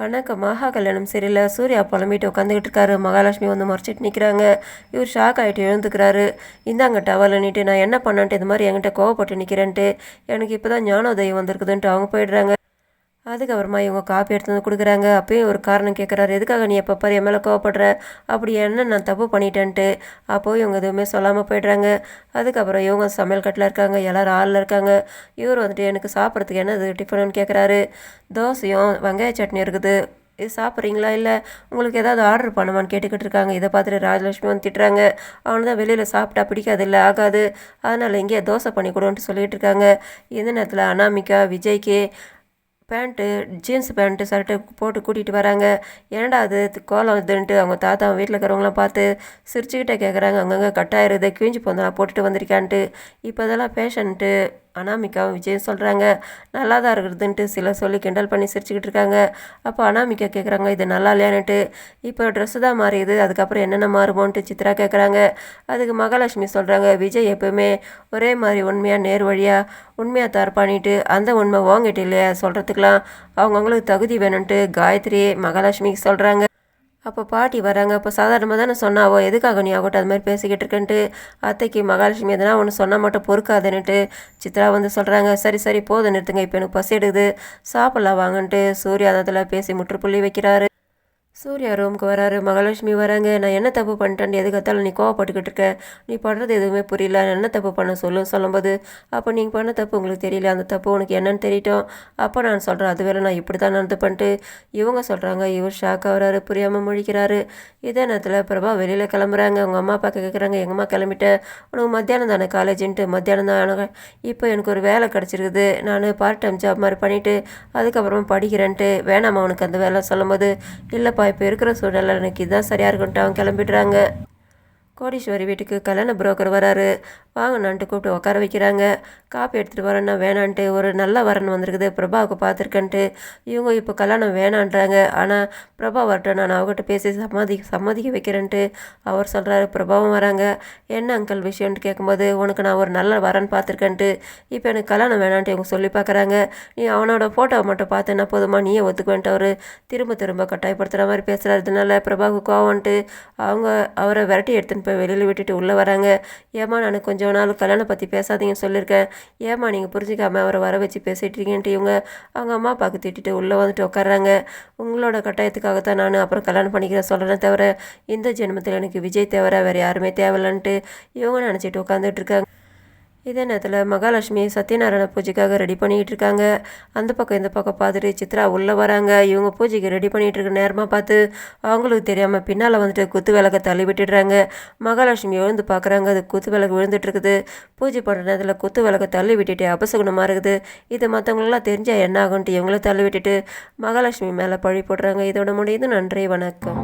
வணக்கம். மகா கல்யாணம் சரியில்லை. சூர்யா புலம்பிட்டு உட்காந்துக்கிட்டு இருக்காரு. மகாலட்சுமி வந்து மறைச்சிட்டு நிற்கிறாங்க இவர் ஷாக் ஆகிட்டு எழுந்துக்கிறாரு. இந்தாங்க டவலன்னுட்டு நான் என்ன பண்ணன்ட்டு இது மாதிரி என்கிட்ட கோவப்பட்டு நிற்கிறேன்ட்டு எனக்கு இப்போ தான் ஞானோதயம் வந்திருக்குதுன்ட்டு அவங்க போயிடுறாங்க. அதுக்கப்புறமா இவங்க காப்பி எடுத்து வந்து கொடுக்குறாங்க. அப்பயும் ஒரு காரணம் கேட்குறாரு எதுக்காக நீ எப்போ பாரு என் மேலே கோவப்படுற? அப்படி என்ன நான் தப்பு பண்ணிட்டேன்ட்டு. அப்போ இவங்க எதுவுமே சொல்லாமல் போயிடுறாங்க. அதுக்கப்புறம் இவங்க சமையல் கட்டில் இருக்காங்க. எல்லோரும் ஆளில் இருக்காங்க. இவர் வந்துட்டு எனக்கு சாப்பிட்றதுக்கு என்னது டிஃபனுன்னு கேட்குறாரு தோசையும் வெங்காய சட்னி இருக்குது. இது சாப்பிட்றீங்களா? இல்லை உங்களுக்கு ஏதாவது ஆர்டர் பண்ணுமான்னு கேட்டுக்கிட்டு இருக்காங்க. இதை பார்த்துட்டு ராஜலட்சுமி வந்து திட்டுறாங்க. அவனு தான் வெளியில் சாப்பிட்டா பிடிக்காது இல்லை ஆகாது. அதனால் இங்கே தோசை பண்ணி கொடுன்ட்டு சொல்லிகிட்டு இருக்காங்க. இந்த நேரத்தில் அனாமிகா விஜய்க்கு பேண்ட்டு ஜீன்ஸ் பேண்ட்டு ஷர்ட்டு போட்டு கூட்டிகிட்டு வராங்க. ஏன்டா அது? கோலம் இதுன்ட்டு அவங்க தாத்தா வீட்டில் இருக்கிறவங்களாம் பார்த்து சிரிச்சுக்கிட்டே கேட்குறாங்க அங்கங்கே கட்டாயிருது கிழிஞ்சு போந்தெல்லாம் போட்டுட்டு வந்திருக்கான்ட்டு இப்போ இதெல்லாம் ஃபேஷன்ட்டு அனாமிகாவும் விஜயும் சொல்கிறாங்க நல்லா தான் இருக்கிறதுன்ட்டு சில சொல்லி கிண்டல் பண்ணி சிரிச்சுக்கிட்டு இருக்காங்க. அப்போ அனாமிகா கேட்குறாங்க இது நல்லா இல்லையான்னுட்டு. இப்போ ட்ரெஸ்ஸு தான் மாறியுது அதுக்கப்புறம் என்னென்ன மாறுமோன்ட்டு சித்ரா கேட்குறாங்க அதுக்கு மகாலட்சுமி சொல்கிறாங்க விஜய் எப்பவுமே ஒரே மாதிரி உண்மையாக நேர் வழியாக உண்மையாக தார் பண்ணிட்டு அந்த உண்மை வாங்கிட்டு இல்லையா சொல்கிறதுக்கெலாம் அவங்கவுங்களுக்கு தகுதி வேணும்ன்ட்டு காயத்ரி மகாலட்சுமிக்கு சொல்கிறாங்க அப்போ பாட்டி வராங்க. அப்போ சாதாரணமாக தானே சொன்னாவோ எதுக்காக நீ ஆகட்டும் அது மாதிரி பேசிக்கிட்டு இருக்கேன்ட்டு? அத்தைக்கு மகாலட்சுமி எதனா ஒன்று சொன்னால் மட்டும் பொறுக்காதுன்னுட்டு சித்ரா வந்து சொல்கிறாங்க சரி சரி போதும் நிறுத்துங்க. இப்போ எனக்கு பசி எடுக்குது. சாப்பிட்லாம் வாங்கன்ட்டு சூர்யா அதில் பேசி முற்றுப்புள்ளி வைக்கிறாரு. சூர்யா ரூமுக்கு வராரு மகாலட்சுமி வராங்க. நான் என்ன தப்பு பண்ணிட்டேன்? எதுக்கத்தாலும் நீ கோவப்பட்டுக்கிட்டு இருக்க. நீ பண்ணுறது எதுவுமே புரியல. நான் என்ன தப்பு பண்ண சொல்லு சொல்லும்போது அப்போ நீங்கள் பண்ண தப்பு உங்களுக்கு தெரியல. அந்த தப்பு உனக்கு என்னன்னு தெரியட்டும். அப்போ நான் சொல்கிறேன் அது வேலை நான் இப்படி தான் நடந்து பண்ணிட்டு இவங்க சொல்கிறாங்க இவர் ஷாக் ஆகுறாரு புரியாமல் முழிக்கிறாரு. இதே நேரத்தில் பிரபா வெளியில் கிளம்புறாங்க. அவங்க அம்மா அப்பா கேட்குறாங்க எங்கள் அம்மா கிளம்பிட்டேன் உனக்கு மத்தியானம் தானே காலேஜுன்ட்டு. மத்தியானம் தான் இப்போ எனக்கு ஒரு வேலை கிடச்சிருக்குது. நான் பார்ட் டைம் ஜாப் மாதிரி பண்ணிவிட்டு அதுக்கப்புறமா படிக்கிறேன்ட்டு. வேணாமா உனக்கு அந்த வேலை சொல்லும்போது இல்லைப்பா இப்போ இருக்கிற சூழ்நிலை எனக்கு இதுதான் சரியாக இருக்குன்ட்டு அவங்க கிளம்பிடுறாங்க. கோடீஸ்வரி வீட்டுக்கு கல்யாண புரோக்கர் வராரு. வாங்கண்ணான்ட்டு கூப்பிட்டு உட்கார வைக்கிறாங்க. காப்பி எடுத்துகிட்டு வரேன்னா வேணான்ட்டு. ஒரு நல்ல வரன் வந்திருக்குது. பிரபாவுக்கு பார்த்துருக்கேன்ட்டு. இவங்க இப்போ கல்யாணம் வேணான்றாங்க. ஆனால் பிரபா வரட்டும். நான் அவகிட்ட பேசி சம்மதி சம்மதிக்க வைக்கிறேன்ட்டு அவர் சொல்கிறாரு பிரபாவும் வராங்க. என்ன அங்கிள் விஷயம்னு கேட்கும்போது உனக்கு நான் ஒரு நல்ல வரன் பார்த்துருக்கேன்ட்டு. இப்போ எனக்கு கல்யாணம் வேணான்ட்டு இவங்க சொல்லி பார்க்குறாங்க. நீ அவனோட ஃபோட்டோவை மட்டும் பார்த்தேன்னா போதுமா? நீயே ஒத்துக்குவேன்ட்டு அவர் திரும்ப திரும்ப கட்டாயப்படுத்துகிற மாதிரி பேசுகிறதுனால பிரபாவுக்கு கோவம்ன்ட்டு அவங்க அவரை விரட்டி எடுத்துன்னு போய் வெளியில் விட்டுட்டு உள்ளே வராங்க. ஏமா நான் கொஞ்சம் நாள் கல்யாணம் பற்றி பேசாதீங்கன்னு சொல்லியிருக்கேன். ஏம்மா நீங்கள் புரிஞ்சிக்காமல் அவரை வர வச்சு பேசிகிட்டு இருக்கீங்கன்ட்டு இவங்க அவங்க அம்மா அப்பாவுக்கு திட்டிட்டு உள்ளே வந்துட்டு உட்காடுறாங்க உங்களோட கட்டாயத்துக்காக தான் நான் அப்புறம் கல்யாணம் பண்ணிக்கிறேன் சொல்கிறேன் தவிர இந்த ஜென்மத்தில் எனக்கு விஜய் தவிர வேறு யாருமே தேவையில்லன்ட்டு இவங்க நினச்சிட்டு உட்காந்துட்டு இருக்காங்க. இதே நேரத்தில் மகாலட்சுமி சத்யநாராயண பூஜைக்காக ரெடி பண்ணிக்கிட்டு இருக்காங்க. அந்த பக்கம் இந்த பக்கம் பார்த்துட்டு சித்ரா உள்ளே வராங்க. இவங்க பூஜைக்கு ரெடி பண்ணிகிட்டு இருக்க நேரமாக பார்த்து அவங்களுக்கு தெரியாமல் பின்னால் வந்துட்டு குத்து விளக்கை தள்ளி விட்டுடுறாங்க. மகாலட்சுமி எழுந்து பார்க்குறாங்க அது குத்து விளக்கு விழுந்துட்டு இருக்குது. பூஜை பண்ணுற நேரத்தில் குத்து விளக்கை தள்ளி விட்டுட்டு அபசகுணமாக இருக்குது. இது மற்றவங்களெலாம் தெரிஞ்சால் என்ன ஆகுன்ட்டு இவங்கள தள்ளி விட்டுட்டு மகாலட்சுமி மேலே பழி போடுறாங்க. இதோட முடியுது. நன்றி வணக்கம்.